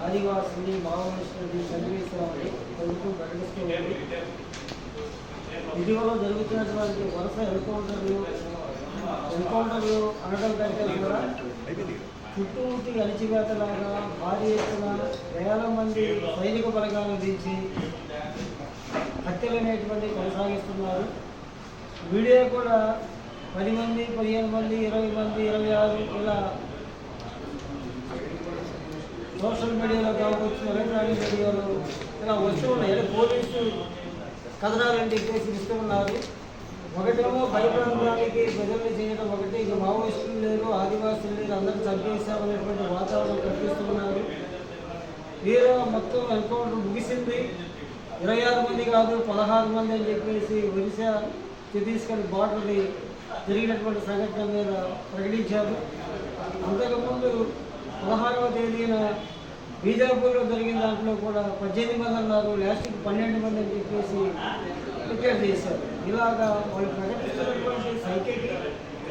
ఆదివాసుని మావోయిస్టులని చదివేస్తామని ప్రభుత్వం ప్రకటిస్తూ ఉంది. ఇటీవల జరుగుతున్నటువంటి వరుస ఎన్కౌంటర్లు ఎన్కౌంటర్లు అనడం కంటే కూడా చుట్టూటి అణిచివేతలాగా భారీ ఎత్తున వేల మంది సైనిక బలగాలను దించి హత్యలనేటువంటి కొనసాగిస్తున్నారు. వీడియో కూడా పది మంది పదిహేను మంది ఇరవై మంది ఇరవై ఆరు ఇలా సోషల్ మీడియాలో కావచ్చు ఎలక్ట్రానిక్ మీడియాలో. ఇలా వస్తూ ఉన్నాయి. పోలీసు కథనాలని చెప్పేసి ఇస్తూ ఉన్నారు. ఒకటేమో భయప్రాంతానికి ప్రజల్ని చేయడం ఒకటి. ఇక మావోయిస్టులు లేరు ఆదివాసులు లేరు అందరూ చంపేశామనేటువంటి వాతావరణం కల్పిస్తున్నారు వీరు మొత్తం ఎన్కౌంటర్ ముగిసింది. ఇరవై ఆరు మంది కాదు పదహారు మంది అని చెప్పేసి ఒరిసా ఛత్తీస్గఢ్ బార్డర్ని జరిగినటువంటి సంఘటన మీద ప్రకటించారు. అంతకుముందు పదహారవ తేదీన బీజాపూర్లో జరిగిన దాంట్లో కూడా పద్దెనిమిది మంది అన్నారు. లాస్ట్కి పన్నెండు మంది అని చెప్పేసి డిక్లేర్ చేశారు. ఇలాగా వాళ్ళు ప్రకటిస్తున్నటువంటి సంఖ్యకి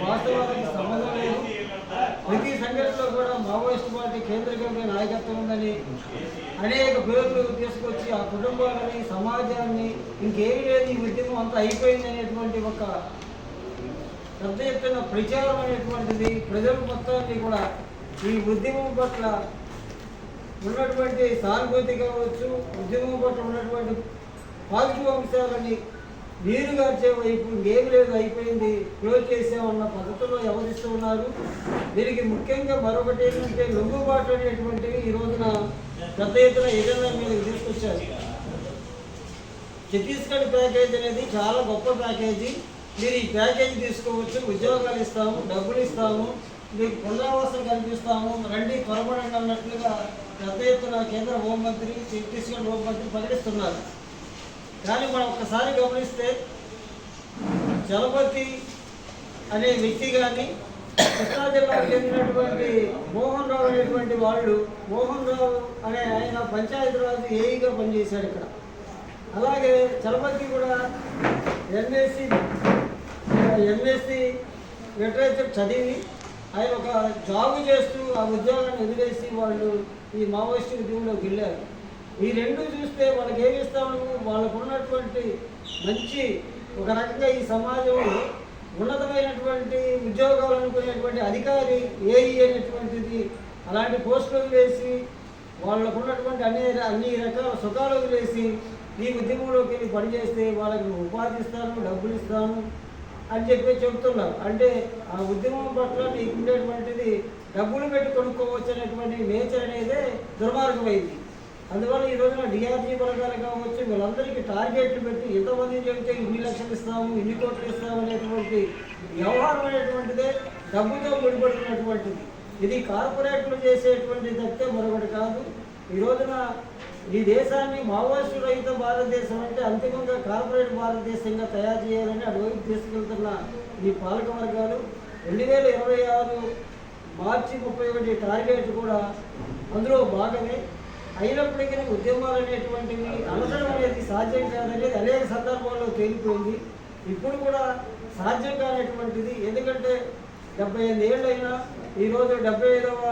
వాస్తవానికి సంబంధం లేదు. ప్రతి సంఘటనలో కూడా మావోయిస్ట్ పార్టీ కేంద్ర కమిటీ నాయకత్వం ఉందని అనేక పేర్లు తీసుకొచ్చి ఆ కుటుంబాలని సమాజాన్ని ఇంకేమీ లేదు ఈ ఉద్యమం అంతా అయిపోయింది అనేటువంటి ఒక పెద్ద ఎత్తున ప్రచారం అనేటువంటిది ప్రజల మొత్తాన్ని కూడా ఈ ఉద్యమం పట్ల ఉన్నటువంటి సానుభూతి కావచ్చు ఉద్యమం పట్ల ఉన్నటువంటి పాజిటివ్ అంశాలని నీరు గార్చే వైపు ఏం లేదు అయిపోయింది క్లోజ్ చేసామన్న పద్ధతిలో వ్యవహరిస్తూ ఉన్నారు. దీనికి ముఖ్యంగా మరొకటి ఏంటంటే లొంగుబాటు అనేటువంటివి ఈ రోజున పెద్ద ఎత్తున ఏజెండా మీద తీసుకొచ్చారు. ఛత్తీస్గఢ్ ప్యాకేజ్ అనేది చాలా గొప్ప ప్యాకేజీ. మీరు ఈ ప్యాకేజీ తీసుకోవచ్చు ఉద్యోగాలు ఇస్తాము డబ్బులు ఇస్తాము. మీకు పునరావాసం కల్పిస్తాము. రండి త్వరపడండి అన్నట్లుగా పెద్ద ఎత్తున కేంద్ర హోంమంత్రి ఛత్తీస్గఢ్ హోంమంత్రి ప్రకటిస్తున్నారు కానీ మనం ఒక్కసారి గమనిస్తే చలపతి అనే వ్యక్తి కానీ కృష్ణా జిల్లాకు చెందినటువంటి మోహన్ రావు అనేటువంటి వాళ్ళు మోహన్ రావు అనే ఆయన పంచాయతీరాజ్ ఏఈగా పనిచేశాడు ఇక్కడ. అలాగే చలపతి కూడా ఎంఎస్సి ఎంఎస్సి లిటరేచర్ చదివి ఆయన ఒక జాబ్ చేస్తూ ఆ ఉద్యోగాన్ని వదిలేసి వాళ్ళు ఈ మావోయిస్ట్ ఉద్యమంలోకి వెళ్ళారు. ఈ రెండు చూస్తే వాళ్ళకి ఏమి ఇస్తాము? వాళ్ళకు ఉన్నటువంటి మంచి ఒక రకంగా ఈ సమాజంలో ఉన్నతమైనటువంటి ఉద్యోగాలు అనుకునేటువంటి అధికారి ఏఈ అనేటువంటిది అలాంటి పోస్టులు వేసి వాళ్ళకు ఉన్నటువంటి అన్ని అన్ని రకాల సుఖాలు వదిలేసి ఈ ఉద్యమంలోకి వెళ్ళి పనిచేస్తే వాళ్ళకి ఉపాధి ఇస్తాను డబ్బులు ఇస్తాను అని చెప్పి చెబుతున్నారు. అంటే ఆ ఉద్యమం పట్ల నీకు ఉండేటువంటిది డబ్బులు పెట్టి కొనుక్కోవచ్చు అనేటువంటి నేచర్ అనేదే దుర్మార్గమైంది. అందువల్ల ఈ రోజున డిఆర్జీ వర్గాలు కావచ్చు వీళ్ళందరికీ టార్గెట్లు పెట్టి ఎంతమంది చెబితే ఇన్ని లక్షలు ఇస్తాము ఇన్ని కోట్లు ఇస్తాము అనేటువంటి వ్యవహారం అనేటువంటిదే డబ్బుతో ముడిపడుతున్నటువంటిది ఇది కార్పొరేట్లు చేసేటువంటి తప్పితే మరొకటి కాదు. ఈ రోజున ఈ దేశాన్ని మావోయిస్టు రహిత భారతదేశం అంటే అంతిమంగా కార్పొరేట్ భారతదేశంగా తయారు చేయాలని అటువైపు తీసుకెళ్తున్న ఈ పాలక వర్గాలు రెండు వేల ఇరవై ఆరు మార్చి ముప్పై ఒకటి టార్గెట్ కూడా అందులో భాగమే. అయినప్పటికీ ఉద్యమాలు అనేటువంటివి అనసడం అనేది సాధ్యం కాదనేది అనేక సందర్భాల్లో తేలిపోయింది. ఇప్పుడు కూడా సాధ్యం కానటువంటిది. ఎందుకంటే డెబ్బై ఐదు ఏళ్ళైనా ఈరోజు డెబ్బై ఐదవ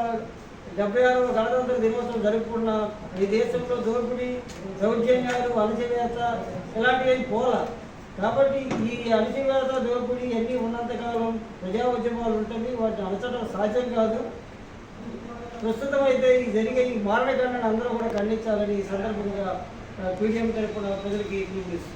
డెబ్బై ఆరవ గణతంత్ర దినోత్సవం జరుపుకున్న ఈ దేశంలో దోపిడీ దౌర్జన్యాలు అణచివేత ఇలాంటివి పోలా. కాబట్టి ఈ అణచివేత దోపిడీ ఇవన్నీ ఉన్నంతకాలం ప్రజా ఉద్యమాలు ఉంటుంది వాటిని అణచడం సాధ్యం కాదు. ప్రస్తుతం అయితే ఈ జరిగే ఈ మారణకాండను అందరూ కూడా ఖండించాలని ఈ సందర్భంగా పీడిఎం తరపున ప్రజలకి పిలుపునిస్తుంది